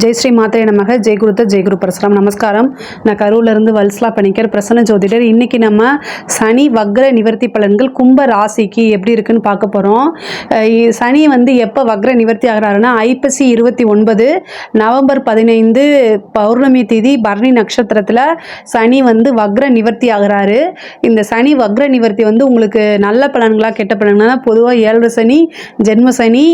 ஜெய் ஸ்ரீ மாத்திரை நமக. ஜெய் குருத்த ஜெய் குரு பரசுராம். நமஸ்காரம். நான் கரூர்லேருந்து வல்ஸ்லா பணிக்கர் பிரசன்ன ஜோதிடர். இன்னைக்கு நம்ம சனி வக்ர நிவர்த்தி பலன்கள் கும்ப ராசிக்கு எப்படி இருக்குன்னு பார்க்க போகிறோம் சனி வந்து எப்போ வக்ர நிவர்த்தி ஆகிறாருன்னா ஐப்பசி இருபத்தி ஒன்பது நவம்பர் பதினைந்து பௌர்ணமி திதி பரணி நட்சத்திரத்தில் சனி வந்து வக்ர நிவர்த்தி ஆகிறாரு. இந்த சனி வக்ர நிவர்த்தி வந்து உங்களுக்கு நல்ல பலன்களாக கெட்ட பலன்களாக பொதுவாக ஏழரை சனி ஜென்ம சனி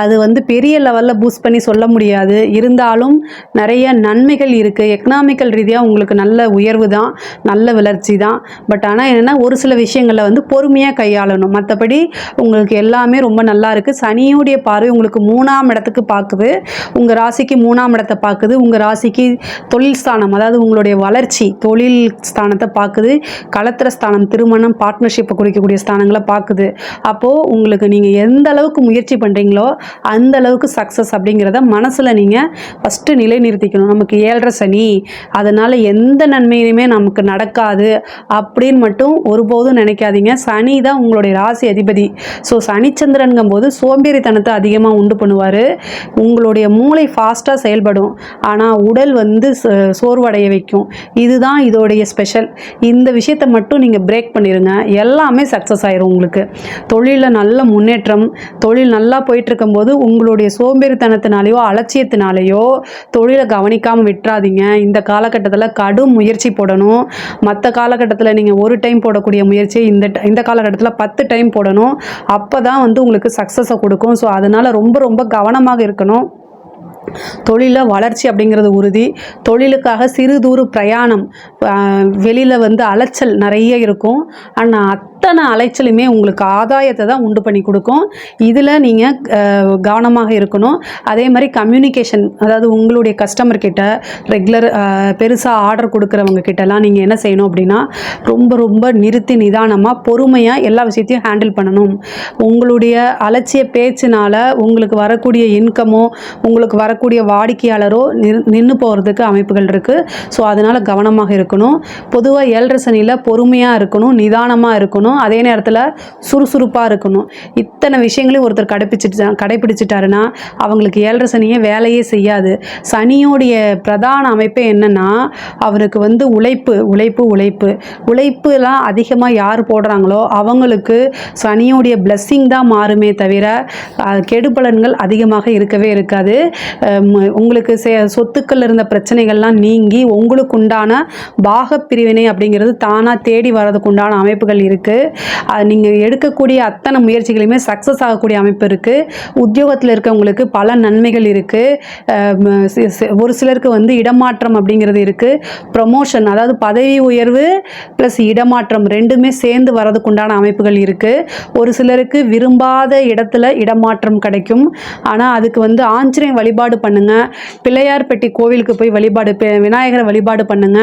அது வந்து பெரிய லெவலில் பூஸ்ட் பண்ணி சொல்ல முடியாது. இருந்தால் இருந்தாலும் நிறைய நன்மைகள் இருக்குது எக்கனாமிக்கல் ரீதியாக உங்களுக்கு நல்ல உயர்வு தான் நல்ல வளர்ச்சி தான். பட் ஆனால் என்னென்னா ஒரு சில விஷயங்களில் வந்து பொறுமையாக கையாளணும். மற்றபடி உங்களுக்கு எல்லாமே ரொம்ப நல்லா இருக்குது சனியுடைய பார்வை உங்களுக்கு மூணாம் இடத்துக்கு பார்க்குது உங்கள் ராசிக்கு மூணாம் இடத்தை பார்க்குது உங்கள் ராசிக்கு தொழில் ஸ்தானம் அதாவது உங்களுடைய வளர்ச்சி தொழில் ஸ்தானத்தை பார்க்குது களத்திர ஸ்தானம் திருமணம் பார்ட்னர்ஷிப்பை குறிக்கக்கூடிய ஸ்தானங்களை பார்க்குது அப்போது உங்களுக்கு நீங்கள் எந்த அளவுக்கு முயற்சி பண்ணுறீங்களோ அந்த அளவுக்கு சக்ஸஸ் அப்படிங்கிறத மனசில் நீங்கள் ஃபஸ்ட்டு நிலைநிறுத்திக்கணும். நமக்கு ஏழரை சனி அதனால் எந்த நன்மையுமே நமக்கு நடக்காது அப்படின்னு மட்டும் ஒருபோதும் நினைக்காதீங்க. சனி தான் உங்களுடைய ராசி அதிபதி. ஸோ சனிச்சந்திரன்கும் போது சோம்பேறித்தனத்தை அதிகமாக உண்டு பண்ணுவார். உங்களுடைய மூளை ஃபாஸ்ட்டாக செயல்படும். ஆனால் உடல் வந்து ச- சோர்வடைய வைக்கும். இதுதான் இதோடைய ஸ்பெஷல் இந்த விஷயத்தை மட்டும் நீங்கள் பிரேக் பண்ணிடுங்க எல்லாமே சக்ஸஸ் ஆயிரும் உங்களுக்கு. தொழிலில் நல்ல முன்னேற்றம் தொழில் நல்லா போயிட்டு இருக்கும்போது உங்களுடைய சோம்பேறித்தனத்தினாலேயோ அலட்சியத்தினாலேயோ தொழிலை கவனிக்காமல் விட்டுறாதீங்க. இந்த காலகட்டத்தில் கடும் முயற்சி போடணும். மற்ற காலகட்டத்தில் நீங்கள் ஒரு டைம் போடக்கூடிய முயற்சியை இந்த ட- இந்த காலகட்டத்தில் பத்து டைம் போடணும். அப்போ தான் வந்து உங்களுக்கு சக்ஸஸை கொடுக்கும். ஸோ அதனால் ரொம்ப ரொம்ப கவனமாக இருக்கணும். தொழிலில் வளர்ச்சி அப்படிங்கிறது உறுதி. தொழிலுக்காக சிறு தூர பிரயாணம் வெளியில் வந்து அலைச்சல் நிறைய இருக்கும். ஆனால் அத்தனை அலைச்சலுமே உங்களுக்கு ஆதாயத்தை தான் உண்டு பண்ணி கொடுக்கும். இதில் நீங்கள் கவனமாக இருக்கணும். அதே மாதிரி கம்யூனிகேஷன் அதாவது உங்களுடைய கஸ்டமர் கிட்ட ரெகுலர் பெருசாக ஆர்டர் கொடுக்குறவங்க கிட்டலாம் நீங்கள் என்ன செய்யணும் அப்படின்னா ரொம்ப ரொம்ப நிறுத்தி நிதானமாக பொறுமையாக எல்லா விஷயத்தையும் ஹேண்டில் பண்ணணும். உங்களுடைய அலட்சிய பேச்சினால உங்களுக்கு வரக்கூடிய இன்கமோ உங்களுக்கு வரக்கூடிய வாடிக்கையாளரோ நின்று போகிறதுக்கு அமைப்புகள் இருக்குது ஸோ அதனால் கவனமாக இருக்கணும். பொதுவாக ஏழரை சனியில் பொறுமையாக இருக்கணும் நிதானமாக இருக்கணும். அதே நேரத்தில் சுறுசுறுப்பாக இருக்கணும். இத்தனை விஷயங்களையும் ஒருத்தர் கடைப்பிடிச்சிட்டு கடைப்பிடிச்சிட்டாருன்னா அவங்களுக்கு ஏழரை சனியே வேலையே செய்யாது. சனியோடைய பிரதான அமைப்பே என்னென்னா அவருக்கு வந்து உழைப்பு உழைப்பு உழைப்பு. உழைப்புலாம் அதிகமாக யார் போடுறாங்களோ அவங்களுக்கு சனியோடைய பிளஸ்ஸிங் தான் மாறுமே தவிர கெடுபலன்கள் அதிகமாக இருக்கவே இருக்காது. உங்களுக்கு சே- சொத்துக்கள் இருந்த பிரச்சனைகள்லாம் நீங்கி உங்களுக்கு உண்டான பாகப் பிரிவினை அப்படிங்கிறது தானாக தேடி வர்றதுக்கு உண்டான அமைப்புகள் இருக்குது நீங்கள் எடுக்கக்கூடிய அத்தனை முயற்சிகளையுமே சக்ஸஸ் ஆகக்கூடிய அமைப்பு இருக்குது உத்தியோகத்தில் இருக்கவங்களுக்கு பல நன்மைகள் இருக்குது ஒரு சிலருக்கு வந்து இடமாற்றம் அப்படிங்கிறது இருக்குது ப்ரொமோஷன் அதாவது பதவி உயர்வு ப்ளஸ் இடமாற்றம் ரெண்டுமே சேர்ந்து வர்றதுக்கு உண்டான அமைப்புகள் இருக்குது ஒரு சிலருக்கு விரும்பாத இடத்துல இடமாற்றம் கிடைக்கும். ஆனால் அதுக்கு வந்து ஆஞ்சநேய வழிபாடு பண்ணுங்க. பிள்ளையார்பட்டி கோவிலுக்கு போய் வழிபாடு விநாயகரை வழிபாடு பண்ணுங்க.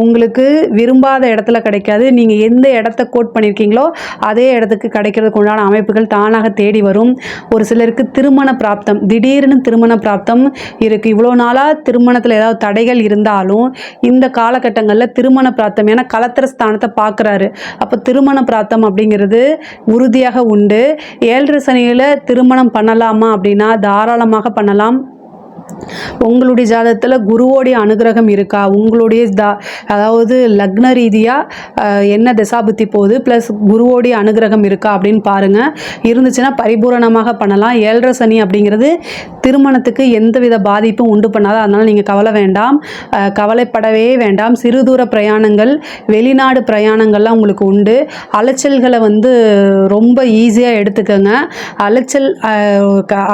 உங்களுக்கு விரும்பாத இடத்துல கிடைக்காது. நீங்கள் எந்த இடத்த கோட் பண்ணியிருக்கீங்களோ அதே இடத்துக்கு கிடைக்கிறதுக்கு உண்டான அமைப்புகள் தானாக தேடி வரும். ஒரு சிலருக்கு திருமண பிராப்தம் திடீர்னு திருமண பிராப்தம் இருக்குது இவ்வளோ நாளாக திருமணத்தில் ஏதாவது தடைகள் இருந்தாலும் இந்த காலகட்டங்களில் திருமண பிராப்தம் ஏன்னா கலத்திர ஸ்தானத்தை பார்க்குறாரு அப்போ திருமண பிராப்தம் அப்படிங்கிறது உறுதியாக உண்டு. ஏழரை சனியில் திருமணம் பண்ணலாமா அப்படின்னா தாராளமாக பண்ணலாம். உங்களுடைய ஜாதகத்தில் குருவோடைய அனுகிரகம் இருக்கா? உங்களுடைய தா அதாவது லக்ன ரீதியாக என்ன தசாபுத்தி போகுது? ப்ளஸ் குருவோடைய அனுகிரகம் இருக்கா அப்படின்னு பாருங்கள் இருந்துச்சுன்னா பரிபூரணமாக பண்ணலாம். ஏழரை சனி அப்படிங்கிறது திருமணத்துக்கு எந்தவித பாதிப்பும் உண்டு பண்ணாத அதனால் நீங்கள் கவலை வேண்டாம். கவலைப்படவே வேண்டாம். சிறு தூர பிரயாணங்கள் வெளிநாடு பிரயாணங்கள்லாம் உங்களுக்கு உண்டு. அலைச்சல்களை வந்து ரொம்ப ஈஸியாக எடுத்துக்கோங்க. அலைச்சல்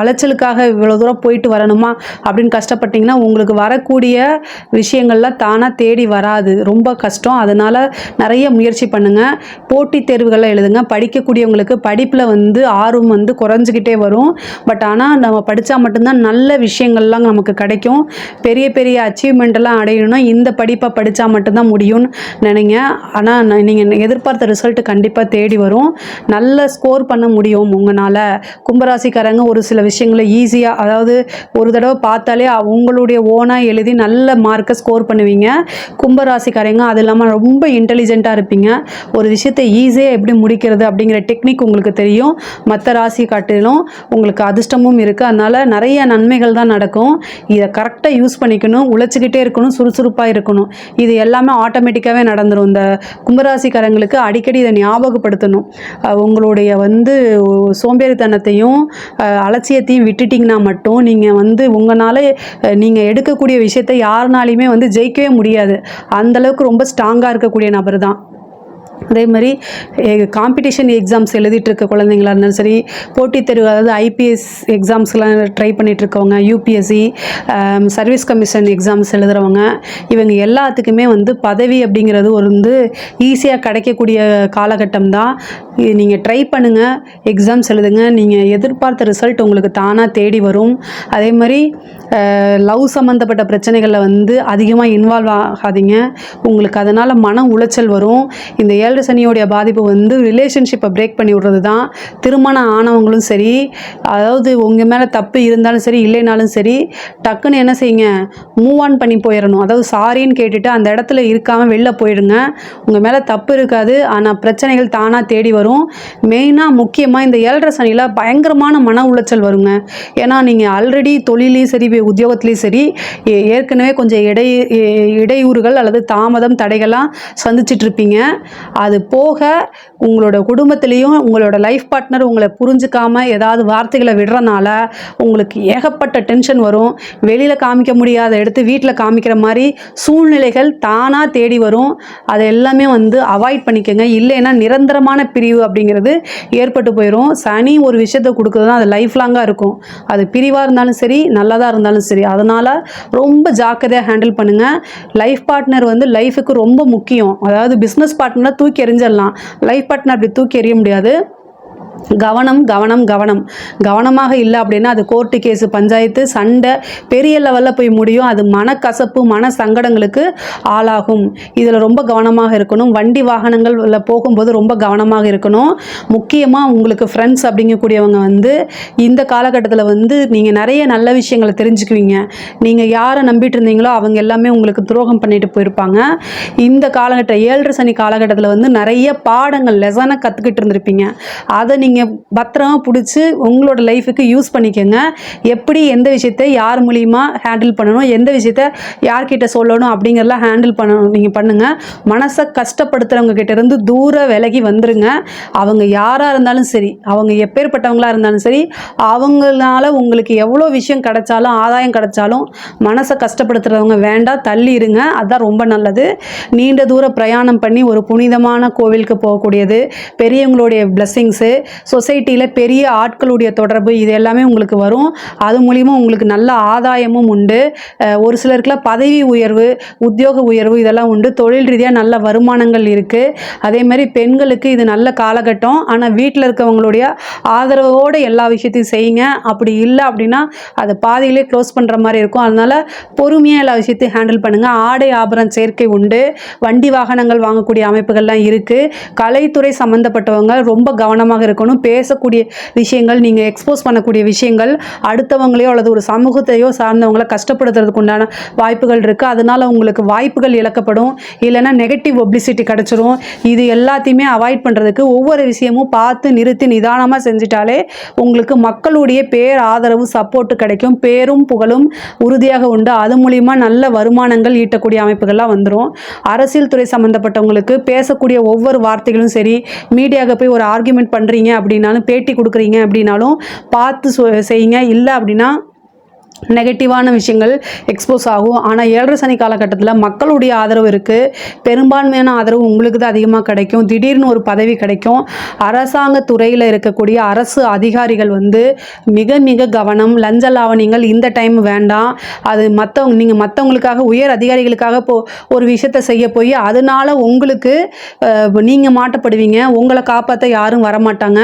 அலைச்சலுக்காக இவ்வளோ தூரம் போயிட்டு வரணுமா? அப்படின்னு கஷ்டப்பட்டீங்கன்னா உங்களுக்கு வரக்கூடிய விஷயங்கள்லாம் தானாக தேடி வராது. ரொம்ப கஷ்டம். அதனால் நிறைய முயற்சி பண்ணுங்கள் போட்டித் தேர்வுகளை எழுதுங்க. படிக்கக்கூடியவங்களுக்கு படிப்பில் வந்து ஆர்வம் வந்து குறைஞ்சிக்கிட்டே வரும். பட் ஆனால் நம்ம படித்தா மட்டும்தான் நல்ல விஷயங்கள்லாம் நமக்கு கிடைக்கும். பெரிய பெரிய அச்சீவ்மெண்ட்டெல்லாம் அடையணும்னா இந்த படிப்பை படித்தா மட்டும்தான் முடியும்னு நினைங்க. ஆனால் நீங்கள் எதிர்பார்த்த ரிசல்ட் கண்டிப்பாக தேடி வரும். நல்ல ஸ்கோர் பண்ண முடியும் உங்களால். கும்பராசிக்காரங்க ஒரு சில விஷயங்களை ஈஸியாக அதாவது ஒரு தடவை பார்த்தாலே உங்களுடைய ஓனாக எழுதி நல்ல மார்க்கை ஸ்கோர் பண்ணுவீங்க. கும்பராசிக்காரங்க அது இல்லாமல் ரொம்ப இன்டெலிஜென்ட்டாக இருப்பீங்க. ஒரு விஷயத்தை ஈஸியாக எப்படி முடிக்கிறது அப்படிங்கிற டெக்னிக் உங்களுக்கு தெரியும். மற்ற ராசி காட்டிலும் உங்களுக்கு அதிர்ஷ்டமும் இருக்குது அதனால் நிறைய நன்மைகள் தான் நடக்கும். இதை கரெக்டாக யூஸ் பண்ணிக்கணும். உழைச்சிக்கிட்டே இருக்கணும். சுறுசுறுப்பாக இருக்கணும். இது எல்லாமே ஆட்டோமேட்டிக்காகவே நடந்துடும் இந்த கும்பராசிக்காரங்களுக்கு அடிக்கடி இதை ஞாபகப்படுத்தணும். உங்களுடைய வந்து சோம்பேறித்தனத்தையும் அலட்சியத்தையும் விட்டுட்டிங்கன்னா மட்டும் நீங்கள் வந்து உங்கள் அதனால் நீங்கள் எடுக்கக்கூடிய விஷயத்தை யாருனாலையுமே வந்து ஜெயிக்கவே முடியாது. அந்தளவுக்கு ரொம்ப ஸ்ட்ராங்காக இருக்கக்கூடிய நபர் தான் அதே மாதிரி காம்படிஷன் எக்ஸாம்ஸ் எழுதிட்டு இருக்க குழந்தைங்களா இருந்தாலும் சரி போட்டித் தேர்வு அதாவது ஐபிஎஸ் எக்ஸாம்ஸ்லாம் ட்ரை பண்ணிட்டு இருக்கவங்க யூபிஎஸ்சி சர்வீஸ் கமிஷன் எக்ஸாம்ஸ் எழுதுறவங்க இவங்க எல்லாத்துக்குமே வந்து பதவி அப்படிங்கிறது ஒரு வந்து ஈஸியாக கிடைக்கக்கூடிய காலகட்டம் தான் நீங்கள் ட்ரை பண்ணுங்கள் எக்ஸாம்ஸ் எழுதுங்க நீங்கள் எதிர்பார்த்த ரிசல்ட் உங்களுக்கு தானாக தேடி வரும். அதே மாதிரி லவ் சம்மந்தப்பட்ட பிரச்சனைகளில் வந்து அதிகமாக இன்வால்வ் ஆகாதீங்க. உங்களுக்கு அதனால் மன உளைச்சல் வரும். இந்த ஏழரை சனியோடைய பாதிப்பு வந்து ரிலேஷன்ஷிப்பை பிரேக் பண்ணி விடுறது தான் திருமணம் ஆனவங்களும் சரி அதாவது உங்கள் மேலே தப்பு இருந்தாலும் சரி இல்லைனாலும் சரி டக்குன்னு என்ன செய்யுங்க மூவ் ஆன் பண்ணி போயிடணும். அதாவது சாரின்னு கேட்டுட்டு அந்த இடத்துல இருக்காமல் வெளில போயிடுங்க. உங்கள் மேலே தப்பு இருக்காது ஆனால் பிரச்சனைகள் தானாக தேடி வரும். மெயினாக முக்கியமாக இந்த ஏழரை சனியில் பயங்கரமான மன உளைச்சல் வருங்க. ஏன்னா நீங்கள் ஆல்ரெடி தொழிலையும் சரி உத்தியோகத்துலேயும் சரி ஏற்கனவே கொஞ்சம் இடை இடையூறுகள் அல்லது தாமதம் தடைகள்லாம் சந்திச்சிட்டு இருப்பீங்க அது போக உங்களோட குடும்பத்திலையும் உங்களோட லைஃப் பார்ட்னர் உங்களை புரிஞ்சுக்காம ஏதாவது வார்த்தைகளை விடுறனால உங்களுக்கு ஏகப்பட்ட டென்ஷன் வரும். வெளியில் காமிக்க முடியாத எடுத்து வீட்டில் காமிக்கிற மாதிரி சூழ்நிலைகள் தானாக தேடி வரும். அதை எல்லாமே வந்து அவாய்ட் பண்ணிக்கோங்க. இல்லைன்னா நிரந்தரமான பிரிவு அப்படிங்கிறது ஏற்பட்டு போயிடும் சனி ஒரு விஷயத்தை கொடுக்குறது அது லைஃப் லாங்காக இருக்கும். அது பிரிவாக இருந்தாலும் சரி நல்லதாக இருந்தாலும் சரி. அதனால் ரொம்ப ஜாக்கிரதையாக ஹேண்டில் பண்ணுங்கள் லைஃப் பார்ட்னர் வந்து லைஃபுக்கு ரொம்ப முக்கியம். அதாவது பிஸ்னஸ் பார்ட்னரை தூக்கி எறிஞ்சிடலாம். லைஃப் பார்ட்னர் அப்படி தூக்கி எறிய முடியாது. கவனம் கவனம் கவனம். கவனமாக இல்லை அப்படின்னா அது கோர்ட்டு கேஸு பஞ்சாயத்து சண்டை பெரிய லெவலில் போய் முடியும். அது மனக்கசப்பு மன சங்கடங்களுக்கு ஆளாகும். இதில் ரொம்ப கவனமாக இருக்கணும். வண்டி வாகனங்கள்ல போகும்போது ரொம்ப கவனமாக இருக்கணும். முக்கியமாக உங்களுக்கு ஃப்ரெண்ட்ஸ் அப்படிங்கக்கூடியவங்க வந்து இந்த காலகட்டத்தில் வந்து நீங்கள் நிறைய நல்ல விஷயங்களை தெரிஞ்சுக்குவீங்க. நீங்கள் யாரை நம்பிட்டு இருந்தீங்களோ அவங்க எல்லாமே உங்களுக்கு துரோகம் பண்ணிட்டு போயிருப்பாங்க. இந்த காலகட்ட ஏழரை சனி காலகட்டத்தில் வந்து நிறைய பாடங்கள் லெசனை கற்றுக்கிட்டு இருந்திருப்பீங்க. அதை நீங்கள் பத்திரமா பிடிச்சி உங்களோட லைஃபுக்கு யூஸ் பண்ணிக்கோங்க. எப்படி எந்த விஷயத்தை யார் மூலிமா ஹேண்டில் பண்ணணும் எந்த விஷயத்த யார்கிட்ட சொல்லணும் அப்படிங்கிறலாம் ஹேண்டில் பண்ணணும் நீங்கள் பண்ணுங்கள் மனசை கஷ்டப்படுத்துகிறவங்க கிட்டேருந்து தூர விலகி வந்துருங்க. அவங்க யாராக இருந்தாலும் சரி அவங்க எப்பேற்பட்டவங்களாக இருந்தாலும் சரி அவங்களால உங்களுக்கு எவ்வளோ விஷயம் கிடைச்சாலும் ஆதாயம் கிடைச்சாலும் மனசை கஷ்டப்படுத்துகிறவங்க வேண்டாம் தள்ளி இருங்க அதுதான் ரொம்ப நல்லது. நீண்ட தூர பிரயாணம் பண்ணி ஒரு புனிதமான கோவிலுக்கு போகக்கூடியது. பெரியவங்களுடைய பிளஸ்ஸிங்ஸு சொசைட்டியில் பெரிய ஆட்களுடைய தொடர்பு இது எல்லாமே உங்களுக்கு வரும். அது மூலிமா உங்களுக்கு நல்ல ஆதாயமும் உண்டு. ஒரு சிலருக்குலாம் பதவி உயர்வு உத்தியோக உயர்வு இதெல்லாம் உண்டு. தொழில் ரீதியாக நல்ல வருமானங்கள் இருக்குது அதே மாதிரி பெண்களுக்கு இது நல்ல காலகட்டம். ஆனால் வீட்டில் இருக்கவங்களுடைய ஆதரவோடு எல்லா விஷயத்தையும் செய்யுங்க. அப்படி இல்லை அப்படின்னா அது பாதியிலே க்ளோஸ் பண்ணுற மாதிரி இருக்கும். அதனால் பொறுமையாக எல்லா விஷயத்தையும் ஹேண்டில் பண்ணுங்கள் ஆடை ஆபரம் சேர்க்கை உண்டு. வண்டி வாகனங்கள் வாங்கக்கூடிய அமைப்புகள்லாம் இருக்குது கலைத்துறை சம்மந்தப்பட்டவங்க ரொம்ப கவனமாக இருக்கும் இருக்கணும் பேசக்கூடிய விஷயங்கள் நீங்கள் எக்ஸ்போஸ் பண்ணக்கூடிய விஷயங்கள் அடுத்தவங்களையோ அல்லது ஒரு சமூகத்தையோ சார்ந்தவங்கள கஷ்டப்படுத்துறதுக்கு உண்டான வாய்ப்புகள் இருக்குது அதனால் உங்களுக்கு வாய்ப்புகள் இழக்கப்படும். இல்லைன்னா நெகட்டிவ் பப்ளிசிட்டி கிடச்சிரும். இது எல்லாத்தையுமே அவாய்ட் பண்ணுறதுக்கு ஒவ்வொரு விஷயமும் பார்த்து நிறுத்தி நிதானமாக செஞ்சிட்டாலே உங்களுக்கு மக்களுடைய பேர் ஆதரவு சப்போர்ட் கிடைக்கும். பேரும் புகழும் உறுதியாக உண்டு. அது மூலிமா நல்ல வருமானங்கள் ஈட்டக்கூடிய அமைப்புகள்லாம் வந்துடும் அரசியல் துறை சம்மந்தப்பட்டவங்களுக்கு பேசக்கூடிய ஒவ்வொரு வார்த்தைகளும் சரி மீடியாவுக்கு போய் ஒரு ஆர்குமெண்ட் பண்ணுறீங்க அப்படின்னாலும் பேட்டி கொடுக்குறீங்க அப்படின்னாலும் பார்த்து செய்யுங்க. இல்லை அப்படின்னா நெகட்டிவான விஷயங்கள் எக்ஸ்போஸ் ஆகும். ஆனால் ஏழரை சனி காலகட்டத்தில் மக்களுடைய ஆதரவு இருக்குது பெரும்பான்மையான ஆதரவு உங்களுக்கு தான் அதிகமாக கிடைக்கும். திடீர்னு ஒரு பதவி கிடைக்கும். அரசாங்க துறையில் இருக்கக்கூடிய அரசு அதிகாரிகள் வந்து மிக மிக கவனம். லஞ்ச லாவணியங்கள் இந்த டைம் வேண்டாம். அது மற்றவங்க நீங்கள் மற்றவங்களுக்காக உயர் அதிகாரிகளுக்காக போ ஒரு விஷயத்தை செய்ய போய் அதனால உங்களுக்கு நீங்கள் மாட்டப்படுவீங்க. உங்களை காப்பாற்ற யாரும் வரமாட்டாங்க.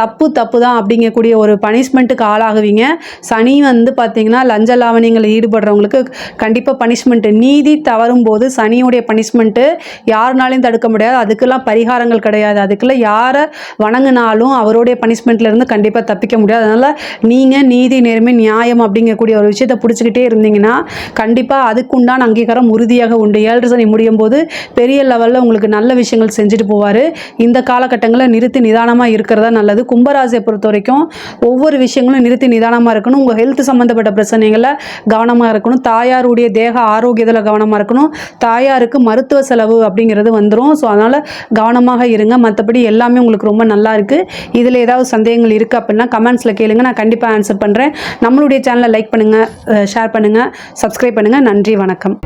தப்பு தப்பு தான். அப்படிங்கக்கூடிய ஒரு பனிஷ்மெண்ட்டுக்கு ஆளாகுவீங்க. சனி வந்து பார்த்தீங்கன்னா பார்த்திங்கன்னா லஞ்ச லாவணியங்களில் ஈடுபடுறவங்களுக்கு கண்டிப்பாக பனிஷ்மெண்ட்டு நீதி தவறும் போது சனியுடைய பனிஷ்மெண்ட்டு யாருனாலையும் தடுக்க முடியாது. அதுக்கெல்லாம் பரிகாரங்கள் கிடையாது. அதுக்கெல்லாம் யாரை வணங்கினாலும் அவருடைய பனிஷ்மெண்ட்லேருந்து கண்டிப்பாக தப்பிக்க முடியாது. அதனால் நீங்கள் நீதி நேர்மை நியாயம் அப்படிங்கக்கூடிய ஒரு விஷயத்தை பிடிச்சிக்கிட்டே இருந்தீங்கன்னா கண்டிப்பாக அதுக்குண்டான அங்கீகாரம் உறுதியாக உண்டு. ஏழு சனி முடியும் போது பெரிய லெவலில் உங்களுக்கு நல்ல விஷயங்கள் செஞ்சுட்டு போவார். இந்த காலகட்டங்களில் நிறுத்தி நிதானமாக இருக்கிறதா நல்லது. கும்பராசியை பொறுத்த வரைக்கும் ஒவ்வொரு விஷயங்களும் நிறுத்தி நிதானமாக இருக்கணும். உங்கள் ஹெல்த் சம்மந்தப்பட்ட பிரச்சனைகளில் கவனமாக இருக்கணும். தாயாருடைய தேக ஆரோக்கியத்தில் கவனமாக இருக்கணும். தாயாருக்கு மருத்துவ செலவு அப்படிங்கிறது வந்துடும் ஸோ அதனால் கவனமாக இருங்க. மற்றபடி எல்லாமே உங்களுக்கு ரொம்ப நல்லா இருக்குது இதில் ஏதாவது சந்தேகங்கள் இருக்குது அப்படின்னா கமெண்ட்ஸில் கேளுங்க. நான் கண்டிப்பாக ஆன்சர் பண்ணுறேன் நம்மளுடைய சேனலை லைக் பண்ணுங்கள் ஷேர் பண்ணுங்கள் சப்ஸ்கிரைப் பண்ணுங்கள் நன்றி வணக்கம்.